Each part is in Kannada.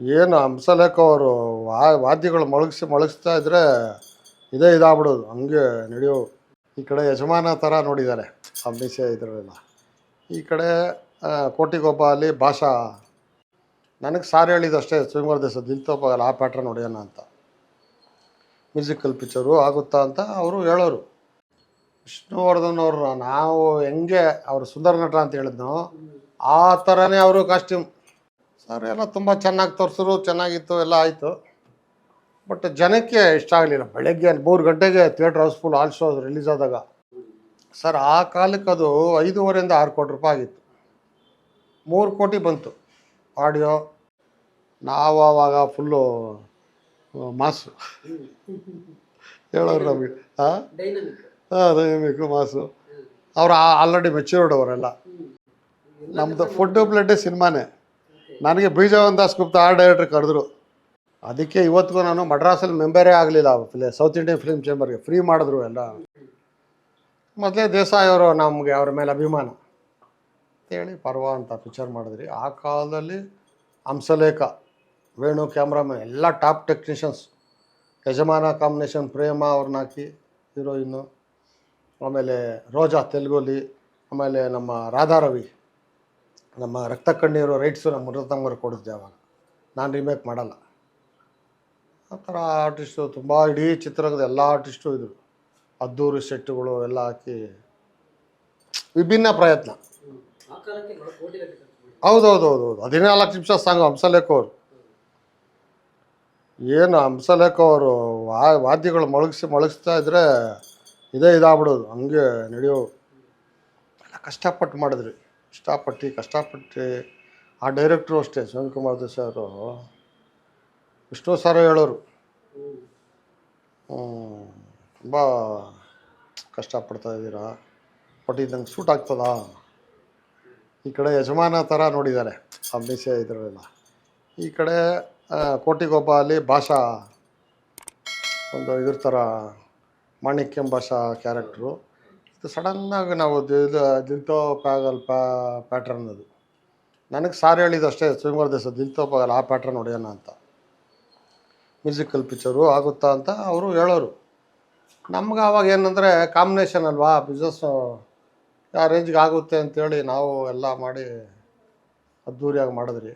ಏನು ಹಂಸಲೇಖ ಅವರು ವಾ, ವಾದ್ಯಗಳು ಮೊಳಗಿಸಿ ಮೊಳಗಿಸ್ತಾ ಇದ್ರೆ ಇದೇ ಇದಾಗ್ಬಿಡೋದು. ಹಂಗೆ ನಡೆಯೋ ಈ ಕಡೆ ಯಜಮಾನ ಥರ ನೋಡಿದ್ದಾರೆ ಆ ಮೀಸೆ ಇದರಲ್ಲೆಲ್ಲ. ಈ ಕಡೆ ಕೋಟಿಗೊಬ್ಬ ಅಲ್ಲಿ ಭಾಷಾ. ನನಗೆ ಸಾರಿ ಹೇಳಿದ್ದು ಅಷ್ಟೇ ಶ್ರೀಮರ್ ದೇಶ ದಿಲ್ತೋಪಾಗಲ್ಲ ಆ ಪ್ಯಾಟ್ರನ್ ನೋಡ್ಯಾನ ಅಂತ. ಮ್ಯೂಸಿಕಲ್ ಪಿಕ್ಚರು ಆಗುತ್ತಾ ಅಂತ ಅವರು ಹೇಳೋರು. ವಿಷ್ಣುವರ್ಧನ್ ಅವರು, ನಾವು ಹೆಂಗೆ, ಅವರು ಸುಂದರ ನಟ ಅಂತ ಹೇಳಿದ್ನೋ, ಆ ಥರನೇ ಅವರು ಕಾಸ್ಟ್ಯೂಮ್ ಸರ್, ಎಲ್ಲ ತುಂಬ ಚೆನ್ನಾಗಿ ತೋರಿಸಿದ್ರು, ಚೆನ್ನಾಗಿತ್ತು, ಎಲ್ಲ ಆಯಿತು. ಬಟ್ ಜನಕ್ಕೆ ಇಷ್ಟ ಆಗಲಿಲ್ಲ. ಬೆಳಗ್ಗೆ ಮೂರು ಗಂಟೆಗೆ theatre house full all show release ಆದಾಗ. ಸರ್, ಆ ಕಾಲಕ್ಕೆ ಅದು ಐದೂವರೆಯಿಂದ ಆರು ಕೋಟಿ ರೂಪಾಯಿ ಆಗಿತ್ತು. ಮೂರು ಕೋಟಿ ಬಂತು. ಆಡಿಯೋ, ನಾವು ಆವಾಗ ಫುಲ್ಲು ಮಾಸು. ಹೇಳೋರು ನಮಗೆ ಹಾಂ ಹಾಂ ಬೇಕು ಮಾಸು. ಅವ್ರು ಆಲ್ರೆಡಿ ಮೆಚ್ಯೂರ್ಡ್ ಅವರೆಲ್ಲ. ನಮ್ಮದು ಫುಡ್ ಬ್ಲಡ್ಡೇ ಸಿನಿಮಾನೇ. ನನಗೆ ಬೀಜವನ್ ದಾಸ್ ಗುಪ್ತಾ ಆ ಡೈರೆಕ್ಟ್ರ್ ಕರೆದ್ರು. ಅದಕ್ಕೆ ಇವತ್ತಿಗೂ ನಾನು ಮಡ್ರಾಸಲ್ಲಿ ಮೆಂಬರೇ ಆಗಲಿಲ್ಲ ಸೌತ್ ಇಂಡಿಯನ್ ಫಿಲ್ಮ್ ಚೇಂಬರ್ಗೆ ಫ್ರೀ ಮಾಡಿದ್ರು ಎಲ್ಲ. ಮೊದಲೇ ದೇಸಾಯಿ ಅವರು ನಮಗೆ ಅವ್ರ ಮೇಲೆ ಅಭಿಮಾನ. ಅಂತೇಳಿ ಪರ್ವ ಅಂತ ಪಿಕ್ಚರ್ ಮಾಡಿದ್ರಿ. ಆ ಕಾಲದಲ್ಲಿ ಹಂಸಲೇಖ, ವೇಣು ಕ್ಯಾಮ್ರಾಮನ್, ಎಲ್ಲ top technicians Yajamana combination Prema ಅವ್ರನ್ನ ಹಾಕಿ ಹೀರೋಯಿನ್ನು ಆಮೇಲೆ ರೋಜಾ ತೆಲುಗುಲಿ, ಆಮೇಲೆ ನಮ್ಮ ರಾಧಾರವಿ. ನಮ್ಮ ರಕ್ತ ಕಣ್ಣೀರು ರೈಟ್ಸು ನಮ್ಮ ಮೃತಂಗರು ಕೊಡಿದ್ದೆ ಅವಾಗ. ನಾನು ರಿಮೇಕ್ ಮಾಡಲ್ಲ. ಆ ಥರ ಆರ್ಟಿಸ್ಟು ತುಂಬ ಇಡೀ ಚಿತ್ರದ ಎಲ್ಲ ಆರ್ಟಿಸ್ಟು ಇದ್ರು. ಅದ್ದೂರು ಸೆಟ್ಟುಗಳು ಎಲ್ಲ ಹಾಕಿ ವಿಭಿನ್ನ ಪ್ರಯತ್ನ. ಆ ಕಾಲಕ್ಕೆ ಬಹಳ ಕೋಟಿಗಟ್ಟಲೆ ಖರ್ಚು ಮಾಡಿ ಹೌದೌದು ಹೌದು ಹೌದು ಹದಿನಾಲ್ಕು ನಿಮಿಷ ಸಾಂಗ್ ಹಂಸಲೇಖ ಅವರು. ಏನು ಹಂಸಲೇಖ ಅವರು ವಾ, ವಾದ್ಯಗಳು ಮೊಳಗಿಸಿ, ಮೊಳಗಿಸ್ತಾ ಇದ್ರೆ ಇದೇ ಇದಾಗ್ಬಿಡೋದು. ಹಂಗೆ ನಡೆಯೋ ಎಲ್ಲ ಕಷ್ಟಪಟ್ಟು ಮಾಡಿದ್ರಿ. ಇಷ್ಟಪಟ್ಟು ಕಷ್ಟಪಟ್ಟು ಆ ಡೈರೆಕ್ಟ್ರು ಅಷ್ಟೇ ಕುಮಾರ್ ದೇಸಾಯಿ ಅವರು ವಿಷ್ಣು ಸರ್ ಹೇಳೋರು. ತುಂಬ ಕಷ್ಟಪಡ್ತಾ ಇದ್ದೀರಾ? ಬಟ್ ಇದು ನಂಗೆ ಸೂಟ್ ಆಗ್ತದಾ? ಈ ಕಡೆ ಯಜಮಾನ ಥರ ನೋಡಿದ್ದಾರೆ ಆ ಮೀಸೆ ಇದರಲ್ಲೆಲ್ಲ. ಈ ಕಡೆ ಕೋಟಿಗೊಬ್ಬ ಅಲ್ಲಿ ಭಾಷಾ, ಒಂದು ಇದ್ರ ಥರ ಮಾಣಿಕ್ಯಂ ಭಾಷಾ ಕ್ಯಾರೆಕ್ಟ್ರು ಸಡನ್ನಾಗಿ ನಾವು ಇದು ದಿಲ್ತೋ ಪಾಗಲ್ ಪ್ಯಾ ಪ್ಯಾಟ್ರನ್ ಅದು. ನನಗೆ ಸಾರ್ ಹೇಳಿದ್ದು ಅಷ್ಟೇ ಶ್ರೀಮರ್ ದೇಶ ದಿಲ್ತೋ ಪಾಗಲ್ ಆ ಪ್ಯಾಟ್ರನ್ ಹೊಡೆಯೋಣ ಅಂತ. ಮ್ಯೂಸಿಕಲ್ ಪಿಕ್ಚರು ಆಗುತ್ತಾ ಅಂತ ಅವರು ಹೇಳೋರು. ನಮ್ಗೆ ಅವಾಗ ಏನಂದರೆ ಕಾಂಬಿನೇಷನ್ ಅಲ್ವಾ ಬಿಸ್ನೆಸ್ಸು ಯಾವ ರೇಂಜ್ಗೆ ಆಗುತ್ತೆ ಅಂತೇಳಿ ನಾವು ಎಲ್ಲ ಮಾಡಿ ಅದ್ಧೂರಿಯಾಗಿ ಮಾಡಿದ್ರಿ.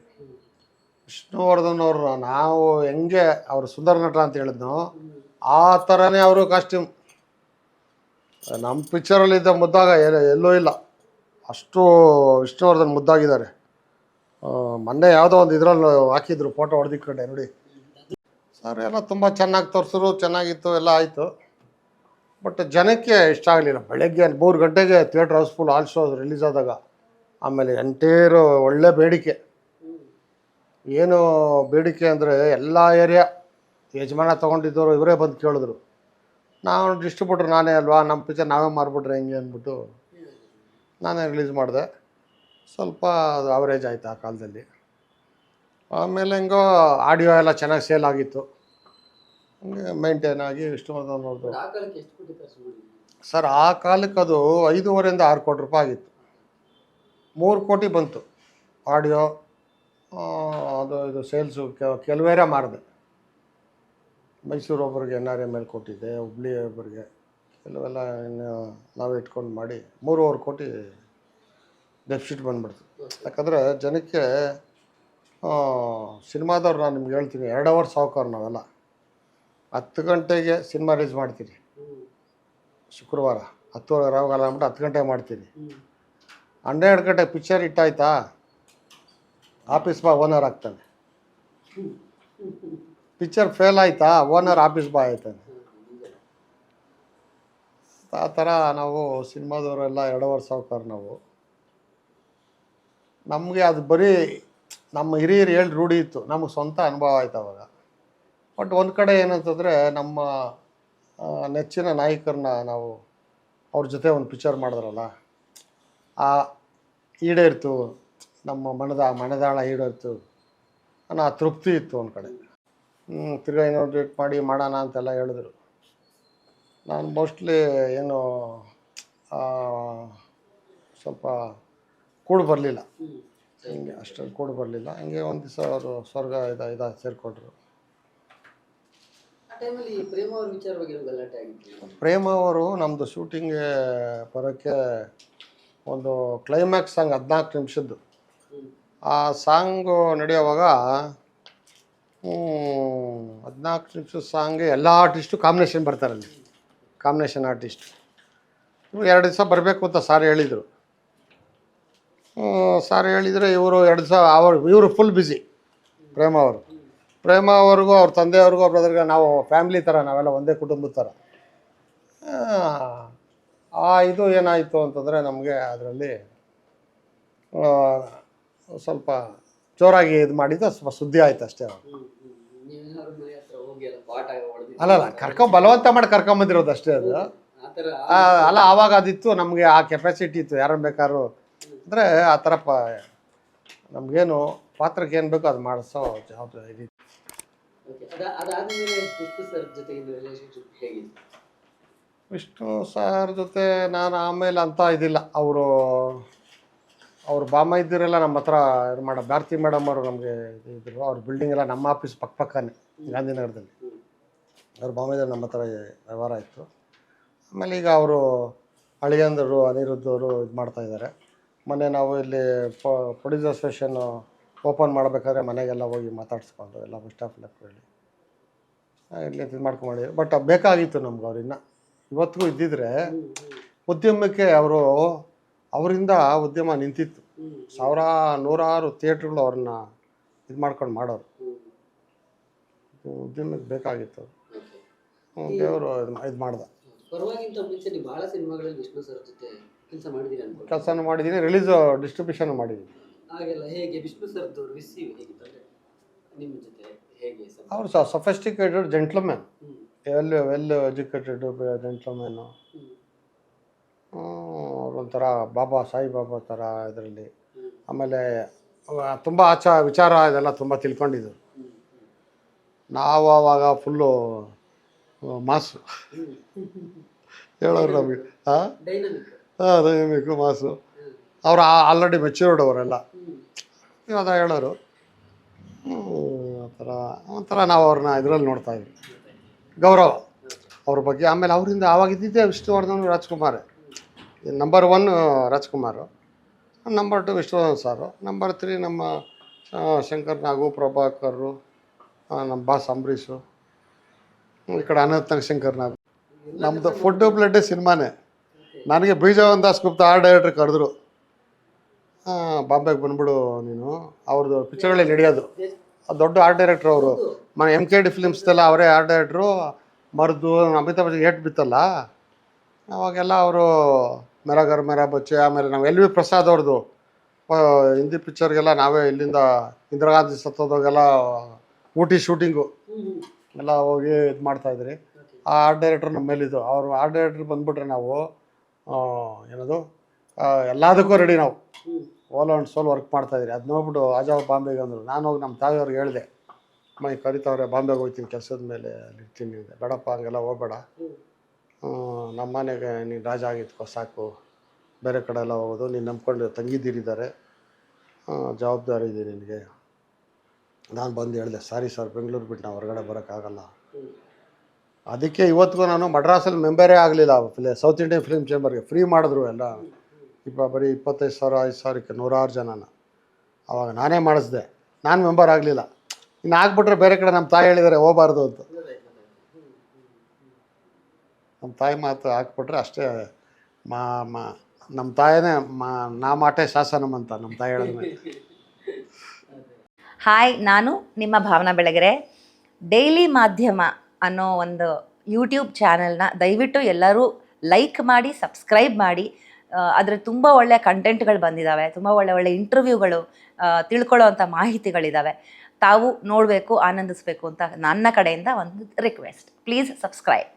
ವಿಷ್ಣುವರ್ಧನ್ ಅವರು ನಾವು ಹೆಂಗೆ, ಅವರು ಸುಂದರ ನಟ ಅಂತ ಹೇಳಿದ್ನೋ, ಆ ಥರನೇ ಅವರು ಕಾಸ್ಟ್ಯೂಮ್ ನಮ್ಮ ಪಿಕ್ಚರಲ್ಲಿದ್ದ ಮುದ್ದಾಗ ಎಲ್ಲೂ ಇಲ್ಲ. ಅಷ್ಟು ವಿಷ್ಣುವರ್ಧನ್ ಮುದ್ದಾಗಿದ್ದಾರೆ. ಮೊನ್ನೆ ಯಾವುದೋ ಒಂದು ಇದರಲ್ಲಿ ಹಾಕಿದ್ರು ಫೋಟೋ ಹೊಡೆದಿಕ್ಕಂಡೆ ನೋಡಿ. ಸರ್ ಎಲ್ಲ ತುಂಬ ಚೆನ್ನಾಗಿ ತೋರಿಸಿದ್ರು, ಚೆನ್ನಾಗಿತ್ತು, ಎಲ್ಲ ಆಯಿತು. ಬಟ್ ಜನಕ್ಕೆ ಇಷ್ಟ ಆಗಲಿಲ್ಲ. ಬೆಳಗ್ಗೆ ಮೂರು ಗಂಟೆಗೆ theatre house full all show release ಆದಾಗ ಆಮೇಲೆ ಎಂಟೇರು ಒಳ್ಳೆ ಬೇಡಿಕೆ. ಏನು ಬೇಡಿಕೆ ಅಂದರೆ ಎಲ್ಲ ಏರಿಯಾ ಯಜಮಾನ ತೊಗೊಂಡಿದ್ದವರು ಇವರೇ ಬಂದು ಕೇಳಿದ್ರು. ನಾವು ಡಿಸ್ಟ್ರಿಬ್ಯೂಟ್ರ್ ನಾನೇ ಅಲ್ವಾ? ನಮ್ಮ ಪಿಕ್ಚರ್ ನಾವೇ ಮಾರ್ಬಿಟ್ರೆ ಹೆಂಗೆ ಅಂದ್ಬಿಟ್ಟು ನಾನೇ ರಿಲೀಸ್ ಮಾಡಿದೆ. ಸ್ವಲ್ಪ ಅದು ಅವರೇಜ್ ಆಯಿತು ಆ ಕಾಲದಲ್ಲಿ. ಆಮೇಲೆ ಹೆಂಗೋ ಆಡಿಯೋ ಎಲ್ಲ ಚೆನ್ನಾಗಿ ಸೇಲ್ ಆಗಿತ್ತು. ಹಂಗೆ ಮೇಂಟೈನ್ ಆಗಿ ಇಷ್ಟು ಕೋಟಿ ಸರ್ ಆ ಕಾಲಕ್ಕೆ ಅದು ಐದೂವರೆಯಿಂದ ಆರು ಕೋಟಿ ರೂಪಾಯಿ ಆಗಿತ್ತು. ಮೂರು ಕೋಟಿ ಬಂತು. ಆಡಿಯೋ ಅದು ಇದು ಸೇಲ್ಸು ಕೆಲವೇರೇ ಮಾರಿದೆ. ಮೈಸೂರು ಒಬ್ಬರಿಗೆ ಎನ್ ಆರ್ ಎಂ ಎಲ್ ಕೊಟ್ಟಿದ್ದೆ ಹುಬ್ಳಿ ಒಬ್ಬರಿಗೆ ಕೆಲವೆಲ್ಲ ಇನ್ನು ನಾವೇ ಇಟ್ಕೊಂಡು ಮಾಡಿ ಮೂರುವರೆ ಕೋಟಿ ಡೆಫಿಸಿಟ್ ಬಂದ್ಬಿಡ್ತು. ಯಾಕಂದರೆ ಜನಕ್ಕೆ ಸಿನಿಮಾದವ್ರು ನಾನು ನಿಮ್ಗೆ ಹೇಳ್ತೀನಿ, ಎರಡು ಅವರ್ ಸಾವುಕಾರ ನಾವೆಲ್ಲ. ಹತ್ತು ಗಂಟೆಗೆ ಸಿನಿಮಾ ರಿಲೀಸ್ ಮಾಡ್ತೀರಿ ಹ್ಮ್. ಶುಕ್ರವಾರ, ಹತ್ತುವರೆ ರಾವಗಾಲ ಅಂದ್ಬಿಟ್ಟು ಹತ್ತು ಗಂಟೆಗೆ ಮಾಡ್ತೀನಿ. ಹನ್ನೆರಡು ಗಂಟೆ ಪಿಕ್ಚರ್ ಇಟ್ಟಾಯ್ತಾ ಆಫೀಸ್ ಬಾ ಓನರ್ ಆಗ್ತಾನೆ. ಪಿಕ್ಚರ್ ಫೇಲ್ ಆಯ್ತಾ? ಓನರ್ ಆಫೀಸ್ ಬಾ ಆಯ್ತಾನೆ. ಆ ಥರ ನಾವು ಸಿನಿಮಾದವರೆಲ್ಲ ವರ್ಷ ಸಾವುಕಾರ ನಾವು. ನಮಗೆ ಅದು ಬರೀ ನಮ್ಮ ಹಿರಿಯರು ಹೇಳಿ ರೂಢಿ ಇತ್ತು. ನಮಗೆ ಸ್ವಂತ ಅನುಭವ ಆಯ್ತು ಅವಾಗ. ಬಟ್ ಒಂದು ಕಡೆ ಏನಂತಂದರೆ ನಮ್ಮ ನೆಚ್ಚಿನ ನಾಯಕರನ್ನ ನಾವು ಅವ್ರ ಜೊತೆ ಒಂದು ಪಿಕ್ಚರ್ ಮಾಡಿದ್ರಲ್ಲ, ಆ ಈಡೇರ್ತು, ನಮ್ಮ ಮನದ ಮನದಾಳ ಈಡೇರ್ತು, ಅನ್ನೋ ತೃಪ್ತಿ ಇತ್ತು ಒಂದು ಕಡೆ. ತಿರ್ಗಾ ಇನ್ನೊಂದು ಡೇಟ್ ಮಾಡಿ ಮಾಡೋಣ ಅಂತೆಲ್ಲ ಹೇಳಿದ್ರು. ನಾನು ಮೋಸ್ಟ್ಲಿ ಏನು ಸ್ವಲ್ಪ ಕೂಡು ಬರಲಿಲ್ಲ. ಹಿಂಗೆ ಅಷ್ಟರಲ್ಲಿ ಕೂಡ ಬರಲಿಲ್ಲ. ಹಂಗೆ ಒಂದು ದಿವಸ ಅವರು ಸ್ವರ್ಗ ಇದ ಇದ ಸೇರಿಕೊಟ್ರು ಅವ್ರ ಪ್ರೇಮ ಅವರು ನಮ್ಮದು ಶೂಟಿಂಗ್ ಬರೋಕ್ಕೆ ಒಂದು ಕ್ಲೈಮ್ಯಾಕ್ಸ್ ಸಾಂಗ್ ಹದಿನಾಲ್ಕು ನಿಮಿಷದ್ದು. ಆ ಸಾಂಗು ನಡೆಯುವಾಗ ಹದಿನಾಲ್ಕು ನಿಮಿಷ ಸಾಂಗ್ ಎಲ್ಲ ಆರ್ಟಿಸ್ಟು ಕಾಂಬಿನೇಷನ್ ಬರ್ತಾರೆ ಅಲ್ಲಿ. ಕಾಂಬಿನೇಷನ್ ಆರ್ಟಿಸ್ಟ್ ಎರಡು ದಿವಸ ಬರಬೇಕು ಅಂತ ಸಾರ್ ಹೇಳಿದರು. ಸಾರ್ ಹೇಳಿದರೆ ಇವರು ಎರಡು ದಿವಸ ಅವರು, ಇವರು ಫುಲ್ ಬ್ಯುಸಿ ಪ್ರೇಮ ಅವರು. ಪ್ರೇಮ ಅವ್ರಿಗೂ, ಅವ್ರ ತಂದೆಯವ್ರಿಗೂ ಅವ್ರ ಬ್ರದರ್ಗೆ ನಾವು ಫ್ಯಾಮಿಲಿ ಥರ ನಾವೆಲ್ಲ ಒಂದೇ ಕುಟುಂಬದ ಥರ ಆ, ಇದು ಏನಾಯಿತು ಅಂತಂದರೆ ನಮಗೆ ಅದರಲ್ಲಿ ಸ್ವಲ್ಪ ಜೋರಾಗಿ ಇದು ಮಾಡಿದ್ದು ಸ್ವಲ್ಪ ಸುದ್ದಿ ಆಯ್ತು ಅಷ್ಟೇ ಹ್ಮ್ ಅಲ್ಲ ಅಲ್ಲಲ್ಲ ಕರ್ಕೊ ಬಲವಂತ ಮಾಡಿ ಕರ್ಕೊಂಬಂದಿರೋದು ಅಷ್ಟೇ ಅದು. ಆ ಅಲ್ಲ ಆವಾಗ ಅದಿತ್ತು ನಮಗೆ ಆ ಕೆಪಾಸಿಟಿ ಇತ್ತು. ಯಾರು ಬೇಕಾದ್ರು ಅಂದರೆ ಆ ಥರ ಪ ನಮಗೇನು ಪಾತ್ರಕ್ಕೆ ಏನು ಬೇಕೋ ಅದು ಮಾಡಿಸೋ ಜವಾಬ್ದಾರಿ ಅದಾದ್ಮೇಲೆ ವಿಷ್ಣು ಸರ್ ಜೊತೆ ರಿಲೇಶನ್ಶಿಪ್ ಹೇಗಿತ್ತು ವಿಷ್ಣು ಸರ್ ಜೊತೆ ನಾನು ಆಮೇಲೆ ಅಂತ ಇದಿಲ್ಲ. ಅವರು ಅವ್ರ ಬಾಮ ಇದ್ದಿರೆಲ್ಲ ನಮ್ಮ ಹತ್ರ ಇದು ಮಾಡೋ, ಭಾರತಿ ಮೇಡಮ್ ಅವರು ನಮಗೆ ಇದ್ರು. ಅವ್ರ ಬಿಲ್ಡಿಂಗ್ ಎಲ್ಲ ನಮ್ಮ ಆಫೀಸ್ ಪಕ್ಕ ಪಕ್ಕನೇ, ಗಾಂಧಿನಗರದಲ್ಲಿ. ಅವ್ರು ಅವ್ರ ಬಾಮ ಇದ್ದರು ನಮ್ಮ ಹತ್ರ ವ್ಯವಹಾರ ಇತ್ತು. ಆಮೇಲೆ ಈಗ ಅವರು ಅಳಿಯಂದರು ಅನಿರುದ್ಧವರು ಇದು ಮಾಡ್ತಾ ಇದ್ದಾರೆ ಮೊನ್ನೆ ನಾವು ಇಲ್ಲಿ ಪ್ರೊಡ್ಯೂಸರ್ ಅಸೋಸಿಯೇಷನ್ ಓಪನ್ ಮಾಡಬೇಕಾದ್ರೆ ಮನೆಗೆಲ್ಲ ಹೋಗಿ ಮಾತಾಡಿಸ್ಕೊಂಡು ಎಲ್ಲ ಸ್ಟಾಫ್ ಎಲ್ಲ ಹೇಳಿ ಇಲ್ಲಿ ಇದು ಮಾಡ್ಕೊಂಡು ಬಟ್ ಬೇಕಾಗಿತ್ತು ನಮ್ಗೆ ಅವ್ರಿನ್ನ ಇವತ್ತಿಗೂ ಇದ್ದಿದ್ರೆ, ಉದ್ಯಮಕ್ಕೆ ಅವರು ಅವರಿಂದ ಉದ್ಯಮ ನಿಂತಿತ್ತು. ಸಾವಿರ ನೂರಾರು ಥಿಯೇಟ್ರ್ಗಳು ಅವ್ರನ್ನ ಇದು ಮಾಡ್ಕೊಂಡು ಮಾಡೋರು. ಉದ್ಯಮಕ್ಕೆ ಬೇಕಾಗಿತ್ತು ದೇವರು ಇದು ಮಾಡ್ದ. ಪರವಾಗಿಂತ ಮುಂಚೆ ನೀವು ಬಹಳ ಸಿನಿಮಾಗಳಲ್ಲಿ ವಿಷ್ಣು ಸರ್ ಜೊತೆ ಕೆಲಸ ಮಾಡಿದ್ದೀರಿ ಅನ್ಕೊಂಡು. ಕೆಲಸನೂ ಮಾಡಿದ್ದೀನಿ ರಿಲೀಸ್ ಡಿಸ್ಟ್ರಿಬ್ಯೂಷನ್ ಮಾಡಿದ್ದೀನಿ ಹಾಗೆಲ್ಲ ಹೇಗೆ ವಿಷ್ಣು ಸರ್ದು ರಿಸೀವ್ ಹೇಗಿತ್ತು? ನಿಮ್ಮ ಜೊತೆ ಹೇಗೆ ಅವರು sophisticated gentlemen hmm. Well well educated gentlemen hmm. ಒಂಥರ ಬಾಬಾ ಸಾಯಿ ಬಾಬಾ ಥರ ಇದರಲ್ಲಿ. ಆಮೇಲೆ ತುಂಬ ಆಚ ವಿಚಾರ ಇದೆಲ್ಲ ತುಂಬ ತಿಳ್ಕೊಂಡಿದ್ದು. ನಾವು ಆವಾಗ ಫುಲ್ಲು ಮಾಸು. ಹೇಳೋರು ನಮಗೆ ಹಾಂ ಡೈನಮಿಕ್ ಹಾಂ ದಯಬೇಕು ಮಾಸು. ಅವರು ಆಲ್ರೆಡಿ ಮೆಚ್ಯೂರ್ಡ್ ಅವರೆಲ್ಲ. ಇವಾಗ ಹೇಳೋರು. ಆ ಥರ ಒಂಥರ ನಾವು ಅವ್ರನ್ನ ಇದರಲ್ಲಿ ನೋಡ್ತಾ ಇದ್ವಿ. ಗೌರವ ಅವ್ರ ಬಗ್ಗೆ. ಆಮೇಲೆ ಅವರಿಂದ ಆವಾಗ ಇದ್ದಿದ್ದೆ Vishnuvardhan Rajkumar. Number one Rajkumar number two Vishwanath sir number three ನಮ್ಮ ಆ, ಶಂಕರ್ ನಾಗು ಪ್ರಭಾಕರು ನಮ್ಮ ಬಾಸ್ ಅಂಬರೀಷು. ಈ ಕಡೆ ಅನಂತ ಶಂಕರ್ ನಾಗು ನಮ್ಮದು ಫುಡ್ ಬ್ಲಡ್ ಸಿನಿಮಾನೇ. ನನಗೆ ಬೀಜವನ್ ದಾಸ್ ಗುಪ್ತಾ ಆರ್ ಡೈರೆಕ್ಟ್ರ್ ಕರೆದ್ರು. ಬಾಂಬೆಗೆ ಬಂದ್ಬಿಡು ನೀನು. ಅವ್ರದ್ದು ಪಿಕ್ಚರ್ಗಳಲ್ಲಿ ನಡೆಯೋದು. ಆ ದೊಡ್ಡ ಆರ್ಟ್ ಡೈರೆಕ್ಟ್ರ್ ಅವರು. ಮನೆ ಎಂ ಕೆ ಡಿ ಫಿಲ್ಮ್ಸ್ದೆಲ್ಲ ಅವರೇ ಆರ್ಟ್ ಡೈರೆಕ್ಟ್ರು ಮರ್ದು ಅಮಿತಾಬ್ ಬಚ್ಚನ್ ಏಟ್ ಬಿತ್ತಲ್ಲ. ಅವಾಗೆಲ್ಲ ಅವರು ಮೆರಾಗರ್ ಮೇರಾ ಬಚ್ಚೆ, ಆಮೇಲೆ ನಾವು ಎಲ್ ವಿ ಪ್ರಸಾದ್ ಅವ್ರದ್ದು ಹಿಂದಿ ಪಿಕ್ಚರ್ಗೆಲ್ಲ ನಾವೇ ಇಲ್ಲಿಂದ ಇಂದಿರಾ ಗಾಂಧಿ ಸತ್ತೋದಾಗೆಲ್ಲ ಊಟಿ ಶೂಟಿಂಗು. ಎಲ್ಲ ಹೋಗಿ ಇದು ಮಾಡ್ತಾಯಿದ್ರಿ ಆ ಆರ್ಟ್ ಡೈರೆಕ್ಟ್ರ್ ನಮ್ಮ ಮೇಲಿದ್ದು. ಅವರು ಆರ್ಟ್ ಡೈರೆಕ್ಟ್ರ್ ಬಂದುಬಿಟ್ರೆ ನಾವು ಏನದು ಎಲ್ಲದಕ್ಕೂ ರೆಡಿ ನಾವು. ಓಲ್ ಆ್ಯಂಡ್ ಸೋಲ್ ವರ್ಕ್ ಮಾಡ್ತಾಯಿದ್ರಿ ಅದು ನೋಡ್ಬಿಟ್ಟು ಆಜಾವ್ ಬಾಂಬೆಗೆ ಅಂದರು. ನಾನು ಹೋಗಿ ನಮ್ಮ ತಾಯಿಯವ್ರಿಗೆ ಹೇಳಿದೆ ಮೈ ಕರಿತಾವ್ರೆ, ಬಾಂಬೆಗೆ ಹೋಗ್ತೀನಿ, ಕೆಲಸದ ಮೇಲೆ ಅಲ್ಲಿ ಇರ್ತೀನಿ. ಬೇಡಪ್ಪ, ಹಂಗೆಲ್ಲ ಹೋಗ್ಬೇಡ. ನಮ್ಮ ಮನೆಗೆ ನೀನು ರಾಜ ಆಗಿದ್ಕೋ, ಸಾಕು. ಬೇರೆ ಕಡೆ ಎಲ್ಲ ಹೋಗೋದು. ನೀನು ನಂಬ್ಕೊಂಡು ತಂಗಿದ್ದೀರಿದ್ದಾರೆ ಜವಾಬ್ದಾರಿ ಇದೆ ನಿನಗೆ. ನಾನು ಬಂದು ಹೇಳಿದೆ, ಸಾರಿ ಸರ್, ಬೆಂಗಳೂರು ಬಿಟ್ಟು ನಾವು ಹೊರಗಡೆ ಬರೋಕ್ಕಾಗಲ್ಲ. ಅದಕ್ಕೆ ಇವತ್ತಿಗೂ ನಾನು ಮಡ್ರಾಸಲ್ಲಿ ಮೆಂಬರೇ ಆಗಲಿಲ್ಲ. ಫಿಲೇ ಸೌತ್ ಇಂಡಿಯನ್ ಫಿಲ್ಮ್ ಚೇಂಬರ್ಗೆ ಫ್ರೀ ಮಾಡಿದ್ರು ಎಲ್ಲ. ಇಪ್ಪ, ಬರೀ ಇಪ್ಪತ್ತೈದು ಸಾವಿರ, ಐದು ಸಾವಿರಕ್ಕೆ ನೂರಾರು ಜನನ ಅವಾಗ ನಾನೇ ಮಾಡಿಸ್ದೆ. ನಾನು ಮೆಂಬರ್ ಆಗಲಿಲ್ಲ. ಇನ್ನು ಆಗ್ಬಿಟ್ರೆ ಬೇರೆ ಕಡೆ ನಮ್ಮ ತಾಯಿ ಹೇಳಿದ್ದಾರೆ, ಹೋಗಬಾರ್ದು ಅಂತ. ನಮ್ಮ ತಾಯಿ ಮಾತು ಹಾಕ್ಬಿಟ್ರೆ ಅಷ್ಟೇ ಮಾ ನಮ್ಮ ತಾಯಿನೇ ಮಾ, ನಾ ಮಾಟೆ ಶಾಸನಮಂತ ಅಂತ ನಮ್ಮ ತಾಯಿ ಹೇಳಿದ್ರೆ ಹಾಯ್ ನಾನು ನಿಮ್ಮ ಭಾವನಾ ಬೆಳಗೆರೆ. ಡೈಲಿ ಮಾಧ್ಯಮ ಅನ್ನೋ ಒಂದು ಯೂಟ್ಯೂಬ್ ಚಾನಲ್ನ ದಯವಿಟ್ಟು ಎಲ್ಲರೂ ಲೈಕ್ ಮಾಡಿ ಸಬ್ಸ್ಕ್ರೈಬ್ ಮಾಡಿ. ಅದರ ತುಂಬ ಒಳ್ಳೆಯ ಕಂಟೆಂಟ್ಗಳು ಬಂದಿದ್ದಾವೆ ತುಂಬ ಒಳ್ಳೆ ಒಳ್ಳೆ ಇಂಟರ್ವ್ಯೂಗಳು ತಿಳ್ಕೊಳ್ಳೋ ಅಂಥ ಮಾಹಿತಿಗಳಿದ್ದಾವೆ ತಾವು ನೋಡಬೇಕು, ಆನಂದಿಸಬೇಕು ಅಂತ ನನ್ನ ಕಡೆಯಿಂದ ಒಂದು ರಿಕ್ವೆಸ್ಟ್ ಪ್ಲೀಸ್ ಸಬ್ಸ್ಕ್ರೈಬ್